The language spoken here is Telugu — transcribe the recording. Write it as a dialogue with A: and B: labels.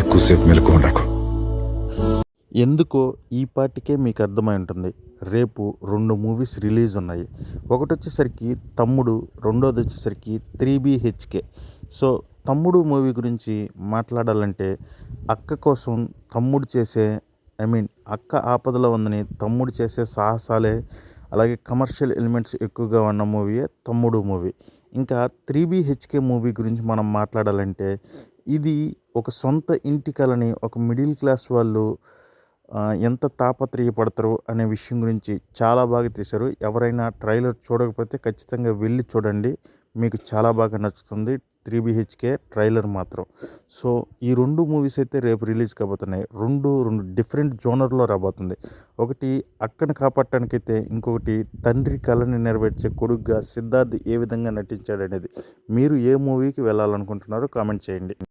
A: ఎక్కువసేపు మెలకు
B: ఎందుకో ఈ పాటికే మీకు అర్థమై ఉంటుంది. రేపు రెండు మూవీస్ రిలీజ్ ఉన్నాయి. ఒకటి వచ్చేసరికి తమ్ముడు రెండోది వచ్చేసరికి త్రీ బిహెచ్కే సో తమ్ముడు మూవీ గురించి మాట్లాడాలంటే అక్క కోసం తమ్ముడు చేసే ఐ మీన్ అక్క ఆపదలో ఉందని తమ్ముడు చేసే సాహసాలే అలాగే కమర్షియల్ ఎలిమెంట్స్ ఎక్కువగా ఉన్న మూవీయే తమ్ముడు మూవీ. ఇంకా త్రీ బిహెచ్కే మూవీ గురించి మనం మాట్లాడాలంటే ఇది ఒక సొంత ఇంటి కలని ఒక మిడిల్ క్లాస్ వాళ్ళు ఎంత తాపత్రయపడతారు అనే విషయం గురించి చాలా బాగా తీశారు. ఎవరైనా ట్రైలర్ చూడకపోతే ఖచ్చితంగా వెళ్ళి చూడండి. మీకు చాలా బాగా నచ్చుతుంది. త్రీ బిహెచ్కే ట్రైలర్ మాత్రం. సో ఈ రెండు మూవీస్ అయితే రేపు రిలీజ్ కాబోతున్నాయి. రెండు రెండు డిఫరెంట్ జోనర్లో రాబోతుంది. ఒకటి అక్కను కాపాడటానికైతే ఇంకొకటి తండ్రి కళని నెరవేర్చే కొడుగ్గా సిద్ధార్థ్ ఏ విధంగా నటించాడు అనేది మీరు ఏ మూవీకి వెళ్ళాలనుకుంటున్నారో కామెంట్ చేయండి.